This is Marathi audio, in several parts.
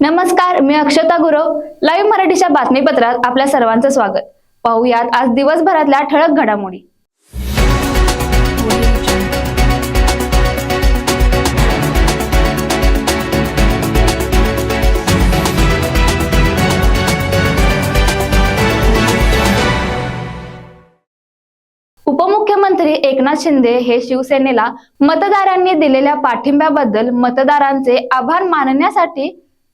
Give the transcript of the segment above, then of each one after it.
नमस्कार मी अक्षता गुरव लाईव्ह मराठीच्या बातमीपत्रात आपल्या सर्वांचं स्वागत. पाहुयात आज दिवसभरातल्या ठळक घडामोडी. उपमुख्यमंत्री एकनाथ शिंदे हे शिवसेनेला मतदारांनी दिलेल्या पाठिंब्याबद्दल मतदारांचे आभार मानण्यासाठी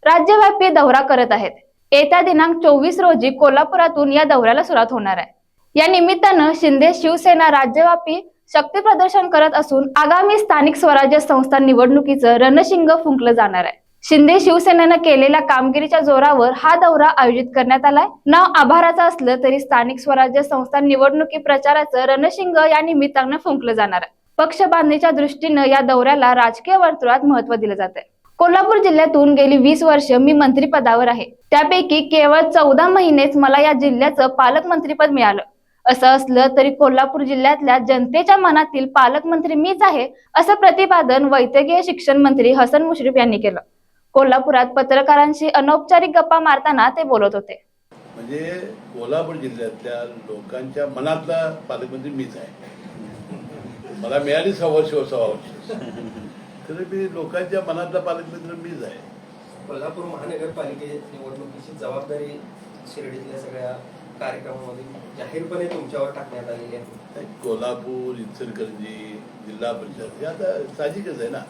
राज्यव्यापी दौरा करत आहेत. येत्या दिनांक चोवीस रोजी कोल्हापुरातून या दौऱ्याला सुरुवात होणार आहे. या निमित्तानं शिंदे शिवसेना राज्यव्यापी शक्ती प्रदर्शन करत असून आगामी स्थानिक स्वराज्य संस्था निवडणुकीचं रणशिंग फुंकलं जाणार आहे. शिंदे शिवसेनेनं केलेल्या कामगिरीच्या जोरावर हा दौरा आयोजित करण्यात आलाय. नाव आभाराचं असलं तरी स्थानिक स्वराज्य संस्था निवडणुकी प्रचाराचं रणशिंग या निमित्तानं फुंकलं जाणार आहे. पक्ष बांधणीच्या दृष्टीनं या दौऱ्याला राजकीय वर्तुळात महत्त्व दिलं जात आहे कोल्हापूर जिल्ह्यातून गेली वीस वर्ष मी मंत्रिपदावर आहे. त्यापैकी केवळ चौदा महिनेच मला या जिल्ह्याचं पालकमंत्रीपद मिळालं. असं असलं तरी कोल्हापूर जिल्ह्यातल्या जनतेच्या मनातील पालकमंत्री मीच आहे असं प्रतिपादन वैद्यकीय शिक्षण मंत्री हसन मुश्रीफ यांनी केलं. कोल्हापुरात पत्रकारांशी अनौपचारिक गप्पा मारताना ते बोलत होते. म्हणजे कोल्हापूर जिल्ह्यातल्या लोकांच्या मनातला पालकमंत्री मीच आहे. मला मिळाली सव्वा वर्ष. तरी मी लोकांच्या मनातला पालकमंत्री मीच आहे. कोल्हापूर महानगरपालिके निवडणुकीची जबाबदारी शिर्डीतल्या सगळ्या कार्यक्रमामध्ये जाहीरपणे तुमच्यावर टाकण्यात आलेली आहे. कोल्हापूर इचलकरंजी जिल्हा परिषद हे आता साहजिकच आहे ना.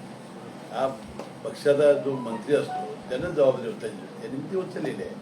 हा पक्षाचा जो मंत्री असतो त्यानं जबाबदारी उचलली त्यांनी ती उचललेली आहे.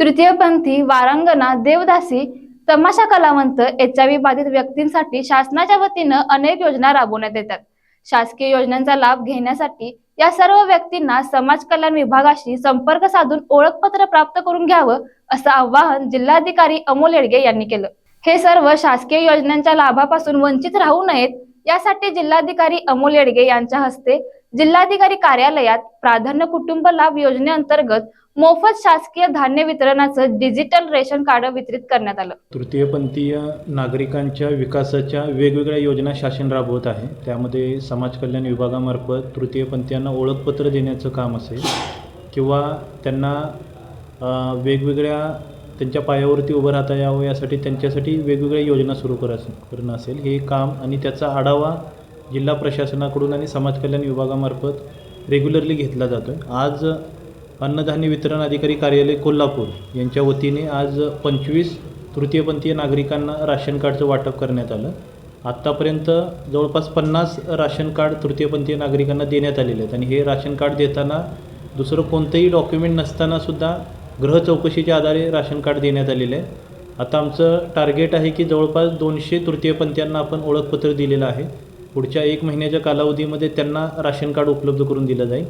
तृतीयपंथी वारांगणा देवदासी तमाशा कलावंत एचआयव्ही बाधित व्यक्तींसाठी शासनाच्या वतीनं अनेक योजना राबवण्यात येतात. शासकीय योजनांचा लाभ घेण्यासाठी या सर्व व्यक्तींना समाज कल्याण विभागाशी संपर्क साधून ओळखपत्र प्राप्त करून घ्यावं असं आवाहन जिल्हाधिकारी अमोल येडगे यांनी केलं. हे सर्व शासकीय योजनांच्या लाभापासून वंचित राहू नयेत यासाठी जिल्हाधिकारी अमोल येडगे यांच्या हस्ते जिल्हाधिकारी कार्यालयात प्राधान्य कुटुंब लाभ योजनेअंतर्गत मोफत शासकीय धान्य वितरणाचं डिजिटल रेशन कार्ड वितरित करण्यात आलं. तृतीयपंथीय नागरिकांच्या विकासाच्या वेगवेगळ्या योजना शासन राबवत आहे. त्यामध्ये समाज कल्याण विभागामार्फत तृतीयपंथीयांना ओळखपत्र देण्याचं काम असेल किंवा त्यांना वेगवेगळ्या त्यांच्या पायावरती उभं राहता यावं यासाठी त्यांच्यासाठी वेगवेगळ्या योजना सुरू कर करणं असेल. हे काम आणि त्याचा आढावा जिल्हा प्रशासनाकडून आणि समाज कल्याण विभागामार्फत रेग्युलरली घेतला जातो आहे आज अन्नधान्य वितरण अधिकारी कार्यालय कोल्हापूर यांच्या वतीने आज पंचवीस तृतीयपंथीय नागरिकांना राशन कार्डचं वाटप करण्यात आलं. आत्तापर्यंत जवळपास पन्नास राशन कार्ड तृतीयपंथीय नागरिकांना देण्यात आलेले आहेत आणि हे राशन कार्ड देताना दुसरं कोणतंही डॉक्युमेंट नसतानासुद्धा ग्रह चौकशीच्या आधारे राशन कार्ड देण्यात आलेलं आहे. आता आमचं टार्गेट आहे की जवळपास दोनशे तृतीयपंथीयांना आपण ओळखपत्र दिलेलं आहे. पुढच्या एक महिन्याच्या कालावधीमध्ये त्यांना राशन कार्ड उपलब्ध करून दिलं जाईल.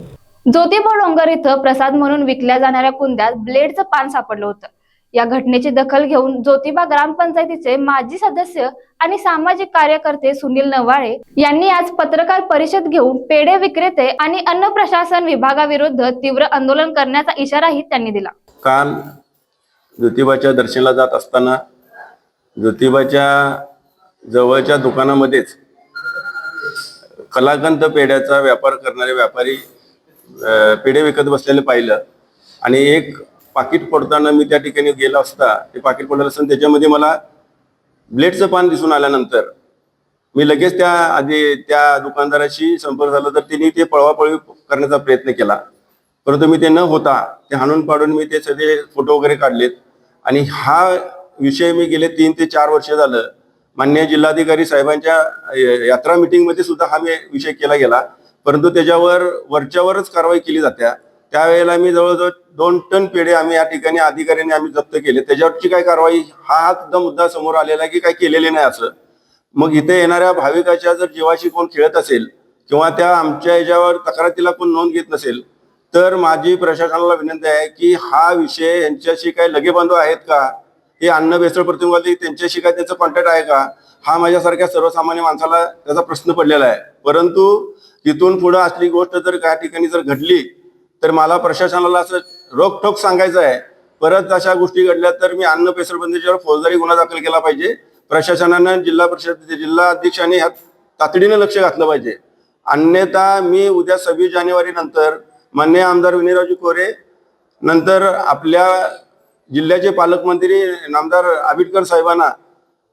ज्योतिबा डोंगर इथं प्रसाद म्हणून विकल्या जाणाऱ्या कुंड्यात ब्लेडचं पान सापडलं होतं. या घटनेची दखल घेऊन ज्योतिबा ग्रामपंचायतीचे माजी सदस्य आणि सामाजिक कार्यकर्ते सुनील नवाळे यांनी आज पत्रकार परिषद घेऊन पेढे विक्रेते आणि अन्न प्रशासन विभागाविरुद्ध तीव्र आंदोलन करण्याचा इशाराही त्यांनी दिला. काल ज्योतिबाच्या दर्शनाला जात असताना ज्योतिबाच्या जवळच्या दुकानामध्येच कलाकंद पेढ्याचा व्यापार करणारे व्यापारी पेढे विकत बसलेले पाहिलं. आणि एक पाकिट पडताना मी त्या ठिकाणी गेला असता ते पाकिट पडलं असताना त्याच्यामध्ये मला ब्लेडचं पान दिसून आल्यानंतर मी लगेच त्या आधी त्या दुकानदाराशी संपर्क झाला तर त्यांनी ते पळवापळवी करण्याचा प्रयत्न केला. परंतु मी ते न होता ते हाणून पाडून मी ते सगळे फोटो वगैरे काढलेत. आणि हा विषय मी गेले तीन ते चार वर्ष झालं मान्य जिल्हाधिकारी साहेबांच्या यात्रा मीटिंगमध्ये सुद्धा हा विषय केला गेला. परंतु त्याच्यावर वरच्यावरच कारवाई केली जात्या. त्यावेळेला मी जवळजवळ दोन टन पेढे आम्ही या ठिकाणी अधिकाऱ्यांनी आम्ही जप्त केले. त्याच्यावरची काय कारवाई हा हा सुद्धा मुद्दा समोर आलेला आहे की काय केलेले नाही असं. मग इथे येणाऱ्या भाविकाच्या जर जीवाशी कोण खेळत असेल किंवा त्या आमच्या याच्यावर तक्रारीला कोण नोंद घेत नसेल तर माझी प्रशासनाला विनंती आहे की हा विषय यांच्याशी काही लगेबांधव आहेत का? हे अन्न बेसळ प्रतिनिधी त्यांच्याशी काय त्यांचा कॉन्टॅक्ट आहे का? हा माझ्यासारख्या सर्वसामान्य माणसाला त्याचा प्रश्न पडलेला आहे. परंतु तिथून पुढं असली गोष्ट जर काही ठिकाणी जर घडली तर मला प्रशासनाला असं रोखठोक सांगायचं आहे. परत अशा गोष्टी घडल्या तर मी अन्न पेसरबंदीच्यावर फौजदारी गुन्हा दाखल केला पाहिजे. प्रशासनानं जिल्हा परिषद जिल्हा अध्यक्षांनी ह्यात तातडीनं लक्ष घातलं पाहिजे. अन्यथा मी उद्या सव्वीस जानेवारी नंतर मान्य आमदार विनयरावजी कोरे नंतर आपल्या जिल्ह्याचे पालकमंत्री नामदार आबिटकर साहेबांना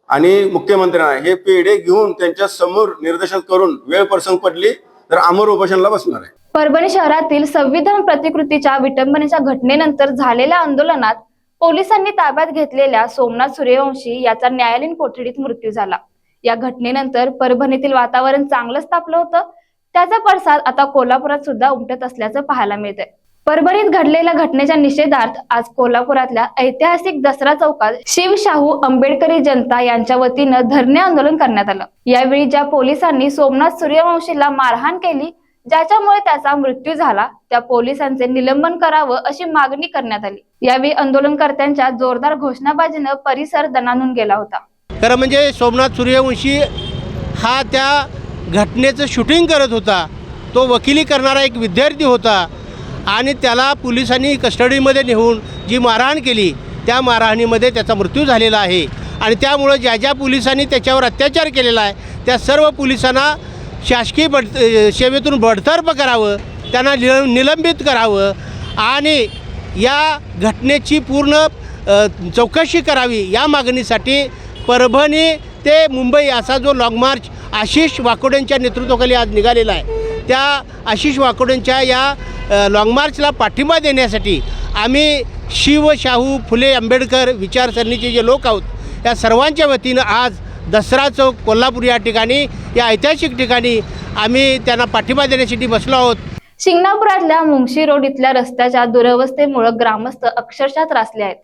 आणि मुख्यमंत्र्यांना हे पेढे घेऊन त्यांच्यासमोर निर्देशन करून वेळ प्रसंग पडली तर अमर उपोषणला बसणार आहे. परभणी शहरातील संविधान प्रतिकृतीच्या विटंबनेच्या घटनेनंतर झालेल्या आंदोलनात पोलिसांनी ताब्यात घेतलेल्या सोमनाथ सूर्यवंशी याचा न्यायालयीन कोठडीत मृत्यू झाला. या घटनेनंतर परभणीतील वातावरण चांगलंच तापलं होतं. त्याचा पडसाद आता कोल्हापुरात सुद्धा उमटत असल्याचं पाहायला मिळतंय. परभणीत घडलेल्या घटनेच्या निषेधार्थ आज कोल्हापुरातल्या ऐतिहासिक दसरा चौकात शिवशाहू आंबेडकरी जनता यांच्या वतीनं धरणे आंदोलन करण्यात आलं. यावेळी ज्या पोलिसांनी सोमनाथ सूर्यवंशीला मारहाण केली ज्याच्यामुळे त्याचा मृत्यू झाला त्या पोलिसांचे निलंबन करावं अशी मागणी करण्यात आली. यावेळी आंदोलनकर्त्यांच्या जोरदार घोषणाबाजीनं परिसर दणानून गेला होता. खरं म्हणजे सोमनाथ सूर्यवंशी हा त्या घटनेचं शूटिंग करत होता. तो वकिली करणारा एक विद्यार्थी होता. आणि त्याला पोलिसांनी कस्टडीमध्ये नेऊन जी मारहाण केली त्या मारहाणीमध्ये त्याचा मृत्यू झालेला आहे. आणि त्यामुळं ज्या ज्या पोलिसांनी त्याच्यावर अत्याचार केलेला आहे त्या सर्व पोलिसांना शासकीय बड सेवेतून बडतर्फ करावं त्यांना निल निलंबित करावं आणि या घटनेची पूर्ण चौकशी करावी या मागणीसाठी परभणी ते मुंबई असा जो लाँग मार्च आशिष वाकोडेंच्या नेतृत्वाखाली आज निघालेला आहे. त्या आशिष वाकोडेंच्या या लाँग मार्चला पाठिंबा देण्यासाठी आम्ही शिव शाहू फुले आंबेडकर विचारसरणीचे जे लोक आहोत या सर्वांच्या वतीनं आज दसरा चौक कोल्हापूर या ठिकाणी या ऐतिहासिक ठिकाणी आम्ही त्यांना पाठिंबा देण्यासाठी बसलो आहोत. शिंगणापुरातल्या मुंगशी रोड इथल्या रस्त्याच्या दुरवस्थेमुळे ग्रामस्थ अक्षरशः त्रासले आहेत.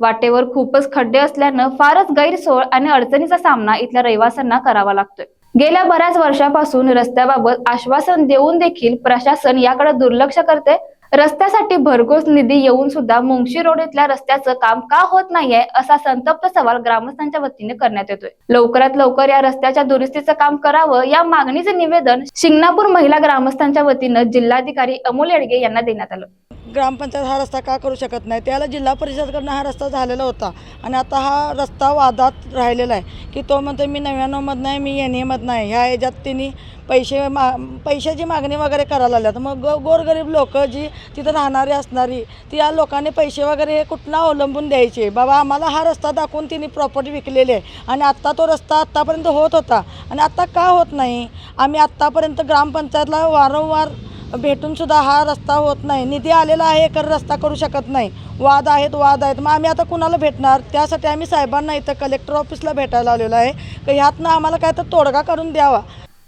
वाटेवर खूपच खड्डे असल्यानं फारच गैरसोय आणि अडचणीचा सामना इथल्या रहिवाशांना करावा लागतोय. गेल्या बऱ्याच वर्षापासून रस्त्याबाबत आश्वासन देऊन देखील प्रशासन याकडे दुर्लक्ष करते. रस्त्यासाठी भरघोस निधी येऊन सुद्धा मुंगशी रोड इथल्या रस्त्याचं काम का होत नाहीये असा संतप्त सवाल ग्रामस्थांच्या वतीने करण्यात येतोय. लवकरात लवकर या रस्त्याच्या दुरुस्तीचं काम करावं या मागणीचे निवेदन शिंगणापूर महिला ग्रामस्थांच्या वतीनं जिल्हाधिकारी अमोल येडगे यांना देण्यात आलं. ग्रामपंचायत हा रस्ता का करू शकत नाही? त्याला जिल्हा परिषदकडनं हा रस्ता झालेला होता. आणि आता हा रस्ता वादात राहिलेला आहे. की तो म्हणतो मी नव्याण्णवमधनं आहे मी एन एमधनं आहे. ह्या याच्यात त्यांनी पैसे मा पैशाची मागणी वगैरे करायला लागल्यात. मग गो गोरगरीब लोक जी तिथं राहणारी असणारी ती या लोकांनी पैसे वगैरे हे कुठनं अवलंबून द्यायचे? बाबा आम्हाला हा रस्ता दाखवून तिने प्रॉपर्टी विकलेली आहे. आणि आत्ता तो रस्ता आत्तापर्यंत होत होता. आणि आत्ता का होत नाही? आम्ही आत्तापर्यंत ग्रामपंचायतला वारंवार भेटून सुद्धा हा रस्ता होत नाही. निधी आलेला आहे एकर रस्ता करू शकत नाही. वाद आहेत वाद आहेत. मग आम्ही आता कुणाला भेटणार? त्यासाठी आम्ही साहेबांना इथं कलेक्टर ऑफिसला भेटायला आलेलो आहे. की ह्यातनं आम्हाला काय तर तोडगा करून द्यावा?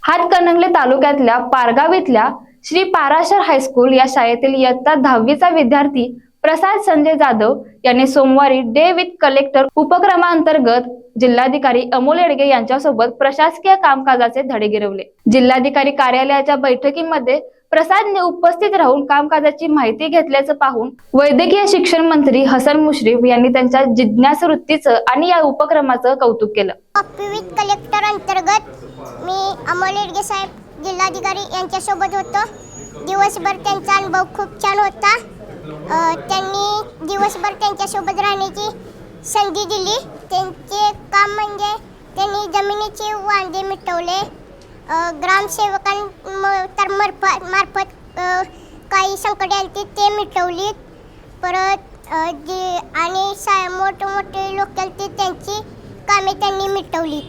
हातकणंगले तालुक्यातल्या पारगाव इथल्या श्री पाराशर हायस्कूल या शाळेतील इयत्ता दहावीचा विद्यार्थी प्रसाद संजय जाधव यांनी सोमवारी डे विथ कलेक्टर उपक्रमांतर्गत जिल्हाधिकारी अमोल येडगे यांच्यासोबत प्रशासकीय कामकाजाचे धडे गिरवले. जिल्हाधिकारी कार्यालयाच्या बैठकीमध्ये प्रसादने उपस्थित राहून कामकाजाची माहिती घेतल्याचं पाहून वैद्यकीय शिक्षण मंत्री हसन मुश्रीफ यांनी त्यांच्या जिज्ञास वृत्तीचं आणि या उपक्रमाचं कौतुक केलं. विथ कलेक्टर अंतर्गत मी अमोल येडगे साहेब जिल्हाधिकारी यांच्यासोबत होतो. दिवसभर त्यांचा अनुभव खूप छान होता. त्यांनी दिवसभर त्यांच्यासोबत राहण्याची संधी दिली. त्यांचे काम म्हणजे त्यांनी जमिनीचे वांदे मिटवले. ग्रामसेवकां तर मार्फत मार्फत काही संकटे आली ते मिटवली. परत जे आणि सा मोठमोठे लोक आले त्यांची कामे त्यांनी मिटवली.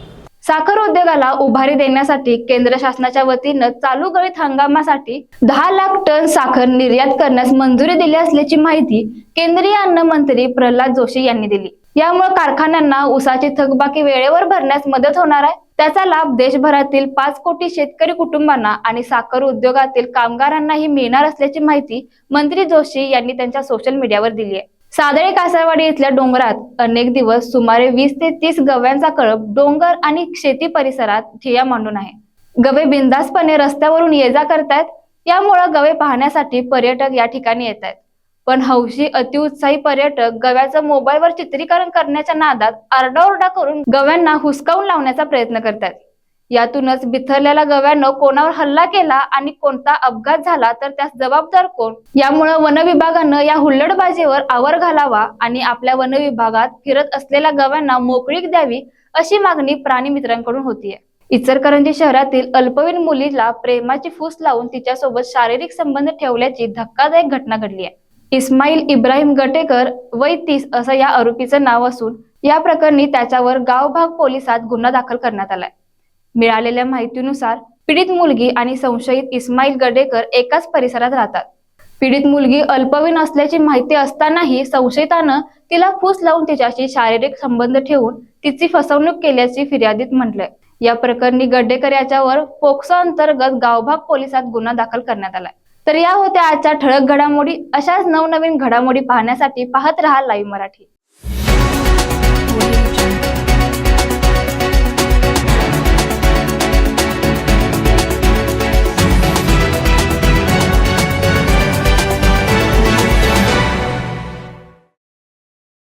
साखर उद्योगाला उभारी देण्यासाठी केंद्र शासनाच्या वतीनं चालू गळीत हंगामासाठी दहा लाख टन साखर निर्यात करण्यास मंजुरी दिली असल्याची माहिती केंद्रीय अन्न मंत्री प्रल्हाद जोशी यांनी दिली. यामुळे कारखान्यांना उसाची थकबाकी वेळेवर भरण्यास मदत होणार आहे. त्याचा लाभ देशभरातील पाच कोटी शेतकरी कुटुंबांना आणि साखर उद्योगातील कामगारांनाही मिळणार असल्याची माहिती मंत्री जोशी यांनी त्यांच्या सोशल मीडियावर दिली आहे. सादळे कासारवाडी इथल्या डोंगरात अनेक दिवस सुमारे वीस ते तीस गव्यांचा कळप डोंगर आणि शेती परिसरात ठिया मांडून आहे. गवे बिंदासपणे रस्त्यावरून ये जा करतायत यामुळं गवे पाहण्यासाठी पर्यटक या ठिकाणी येत आहेत पण हौशी अतिउत्साही पर्यटक गव्याचं मोबाईलवर चित्रीकरण करण्याच्या नादात आरडाओरडा करून गव्यांना हुसकावून लावण्याचा प्रयत्न करतात यातूनच बिथरलेल्या गव्यानं कोणावर हल्ला केला आणि कोणता अपघात झाला तर त्यास जबाबदार कोण? यामुळे वन विभागानं या हुल्लडबाजीवर आवर घालावा आणि आपल्या वन विभागात फिरत असलेल्या गव्यांना मोकळीक द्यावी अशी मागणी प्राणी मित्रांकडून होतीये. इचलकरंजी शहरातील अल्पवयीन मुलीला प्रेमाची फूस लावून तिच्यासोबत शारीरिक संबंध ठेवल्याची धक्कादायक घटना घडली आहे इस्माईल इब्राहिम गटेकर वय तीस असं या आरोपीचं नाव असून या प्रकरणी त्याच्यावर गावभाग पोलिसात गुन्हा दाखल करण्यात आलाय. मिळालेल्या माहितीनुसार पीडित मुलगी आणि संशयित इस्माईल गडेकर एकाच परिसरात राहतात. पीडित मुलगी अल्पवयीन असल्याची माहिती असतानाही संशयितानं तिला फूस लावून तिच्याशी शारीरिक संबंध ठेवून तिची फसवणूक केल्याची फिर्यादीत म्हटलंय. या प्रकरणी गड्डेकर याच्यावर पोक्सो अंतर्गत गावभाग पोलिसात गुन्हा दाखल करण्यात आलाय. तर या होत्या आजच्या ठळक घडामोडी. अशाच नवनवीन घडामोडी पाहण्यासाठी पाहत राहा लाईव्ह मराठी.